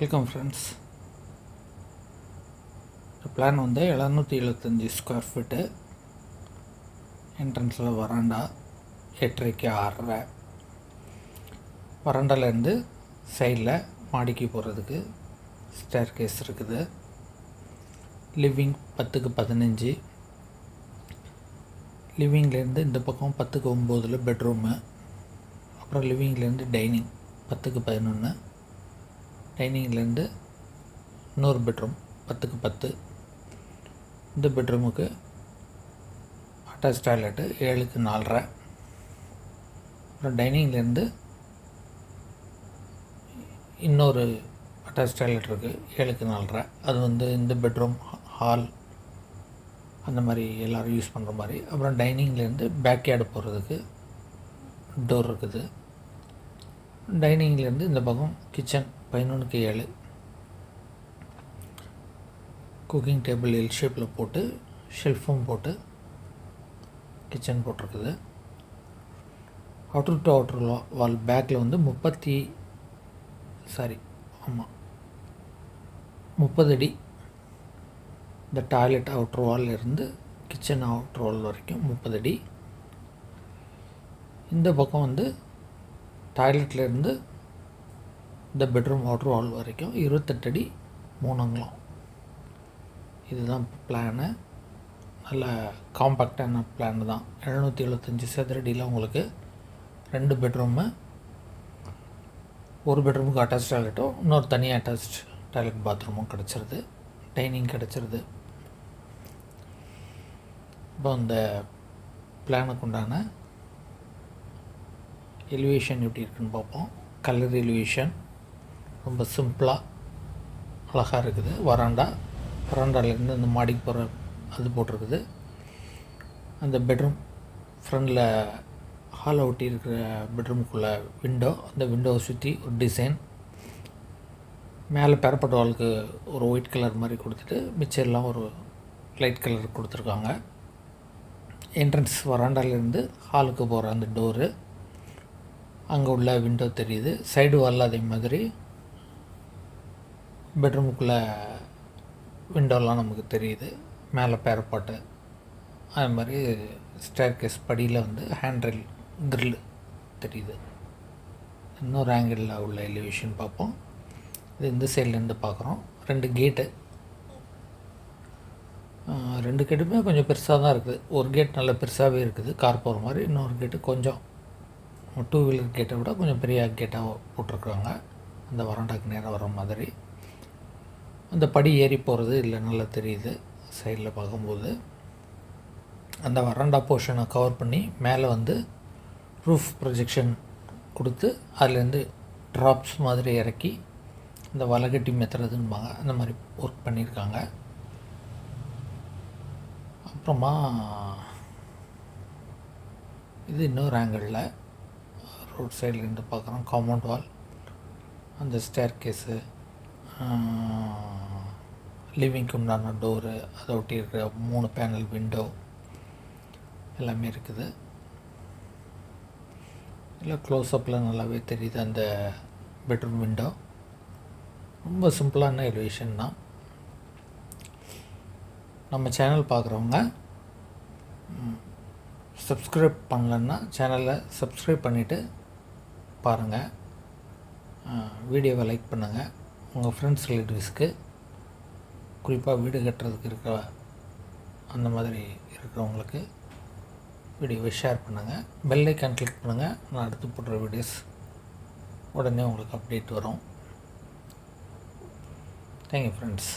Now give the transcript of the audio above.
Welcome friends இந்த plan வந்து எழுநூற்றி எழுபத்தஞ்சி ஸ்கொயர் ஃபீட்டு என்ட்ரன்ஸில் வராண்டா எட்டரைக்கு ஆறரை. வராண்டாலேருந்து சைடில் மாடிக்கு போகிறதுக்கு ஸ்டேர் கேஸ் இருக்குது. லிவிங் பத்துக்கு பதினஞ்சு. லிவிங்லேருந்து இந்த பக்கம் பத்துக்கு ஒம்போதில் பெட்ரூமு அப்புறம் லிவிங்லேருந்து டைனிங் பத்துக்கு பதினொன்று டைனிங்லேருந்து இன்னொரு பெட்ரூம் பத்துக்கு பத்து. இந்த பெட்ரூமுக்கு அட்டாச் டாய்லெட்டு ஏழுக்கு நாலரை. அப்புறம் டைனிங்லேருந்து இன்னொரு அட்டாச் டாய்லெட் இருக்குது ஏழுக்கு நாலரை. அது வந்து இந்த பெட்ரூம் ஹால் அந்த மாதிரி எல்லோரும் யூஸ் பண்ணுற மாதிரி. அப்புறம் டைனிங்லேருந்து பேக்யார்டு போகிறதுக்கு டோர் இருக்குது. டைனிங்லேருந்து இந்த பக்கம் கிச்சன் பதினொன்றுக்கு ஏழு. குக்கிங் டேபிள் எல் ஷேப்பில் போட்டு ஷெல்ஃபும் போட்டு கிச்சன் போட்டிருக்குது. அவுட்ரு டு அவுட்ரு வால் பேக்கில் வந்து முப்பத்தி சாரி ஆமாம் முப்பது அடி. இந்த டாய்லெட் அவுட்ரு வால் இருந்து கிச்சன் அவுட்ரு வால் வரைக்கும் முப்பது அடி. இந்த பக்கம் வந்து டாய்லெட்லேருந்து இந்த பெட்ரூம் வாட்ரு வால் வரைக்கும் இருபத்தெட்டு அடி மூணு இதுதான் பிளானு நல்ல காம்பேக்டான பிளான் தான். எழுநூற்றி எழுபத்தஞ்சி சதுரடியில் உங்களுக்கு ரெண்டு பெட்ரூமு ஒரு பெட்ரூமுக்கு அட்டாச் டாய்லெட்டும் இன்னொரு தனியாக அட்டாச் டாய்லெட் பாத்ரூமும் கிடச்சிருது. டைனிங் கிடச்சிருது. இப்போ இந்த பிளானுக்கு உண்டான எலிவேஷன் எப்படி இருக்குன்னு பார்ப்போம். கலர் எலிவேஷன் ரொம்ப சிம்பிளாக அழகாக இருக்குது. வராண்டா வராண்டாலேருந்து அந்த மாடிக்கு போகிற அது போட்டிருக்குது. அந்த பெட்ரூம் ஃப்ரண்டில் ஹாலை ஒட்டி இருக்கிற பெட்ரூமுக்குள்ளே விண்டோ அந்த விண்டோவை சுற்றி ஒரு டிசைன் மேலே பெறப்பட்ட வாளுக்கு ஒரு ஒயிட் கலர் மாதிரி கொடுத்துட்டு மிச்சர்லாம் ஒரு லைட் கலர் கொடுத்துருக்காங்க. என்ட்ரன்ஸ் வராண்டாலேருந்து ஹாலுக்கு போகிற அந்த டோரு அங்கே உள்ள விண்டோ தெரியுது. சைடு வால் அதே மாதிரி. பெட்ரூமுக்குள்ளே விண்டோலாம் நமக்கு தெரியுது. மேலே பேரப்பாட்டு அது மாதிரி ஸ்டேர் கேஸ் படியில் வந்து ஹேண்ட்ரில் க்ரில் தெரியுது. இன்னொரு ஆங்கிளில் உள்ள எலிவேஷன் பார்ப்போம். இது இந்த சைட்லேருந்து பார்க்குறோம். ரெண்டு கேட்டு ரெண்டு கேட்டுமே கொஞ்சம் பெருசாக தான் இருக்குது. ஒரு கேட் நல்ல பெருசாகவே இருக்குது. கார் போகிற மாதிரி. இன்னொரு கேட்டு கொஞ்சம் டூ வீலர் கேட்டை விட கொஞ்சம் பெரிய கேட்டாக போட்டிருக்குறாங்க. அந்த வராண்டாக்கு நேரம் வர மாதிரி. அந்த படி ஏறி போகிறது இல்லை நல்லா தெரியுது சைடில் பார்க்கும்போது. அந்த வராண்டா போர்ஷனை கவர் பண்ணி மேலே வந்து ரூஃப் ப்ரொஜெக்ஷன் கொடுத்து அதுலேருந்து ட்ராப்ஸ் மாதிரி இறக்கி இந்த வலைகட்டி மெத்துறதுன்பாங்க. அந்த மாதிரி ஒர்க் பண்ணியிருக்காங்க. அப்புறமா இது இன்னொரு ஆங்கிளில் ரோட் சைட்லேருந்து பார்க்குறோம் காம்பவுண்ட் வால் அந்த ஸ்டேர் கேஸு லிவிங்க்கு உண்டான டோரு அதை ஒட்டி இருக்கிற மூணு பேனல் விண்டோ எல்லாமே இருக்குது. இல்லை க்ளோஸ்அப்பில் நல்லாவே தெரியுது அந்த பெட்ரூம் விண்டோ ரொம்ப சிம்பிளான எலிவேஷன் தான். நம்ம சேனல் பார்க்குறவங்க சப்ஸ்கிரைப் பண்ணலன்னா சேனலை சப்ஸ்கிரைப் பண்ணிவிட்டு பாருங்கள் வீடியோவை லைக் பண்ணுங்கள் உங்கள் ஃப்ரெண்ட்ஸ் ரிலேட்டிவ்ஸ்க்கு குறிப்பாக வீடு கட்டுறதுக்கு இருக்க அந்த மாதிரி இருக்கிறவங்களுக்கு வீடியோவை ஷேர் பண்ணுங்கள் பெல் ஐக்கான் கிளிக் பண்ணுங்கள் நான் அடுத்து போடுற வீடியோஸ் உடனே உங்களுக்கு அப்டேட் வரும். Thank you friends